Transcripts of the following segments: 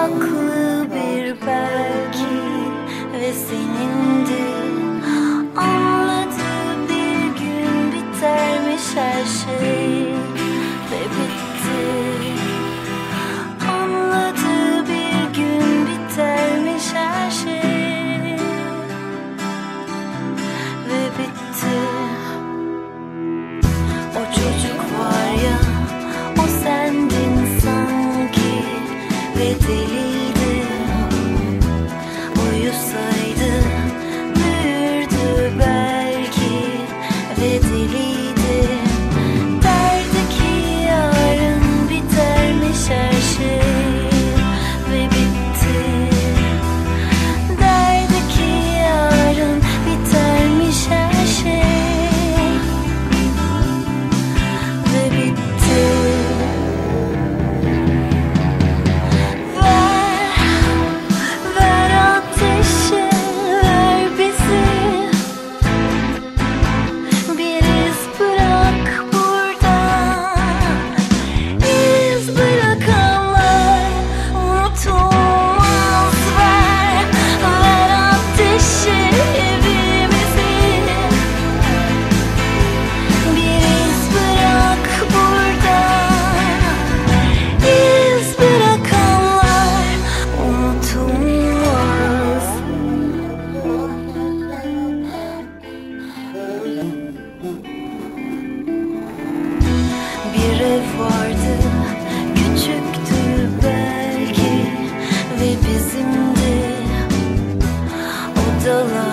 haklı bir belki ve senindi Anladı bir gün bitermiş her şey. You. görev vardı. Küçüktü belki ve bizim odalar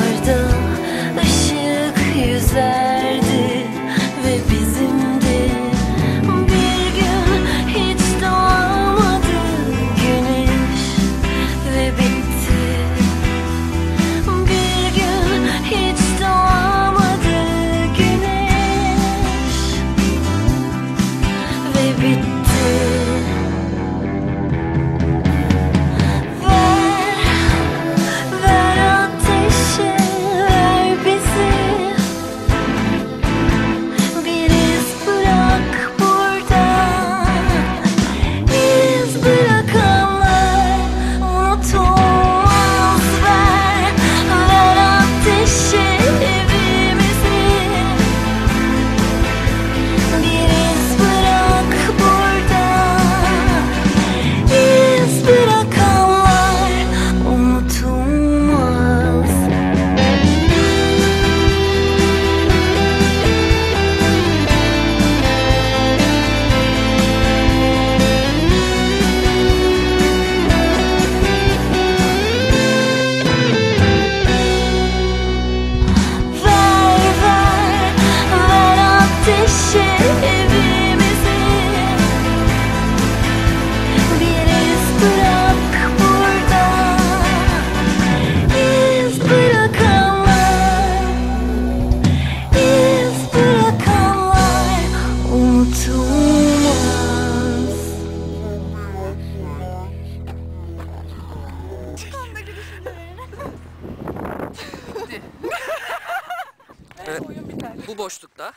bit bu boşlukta.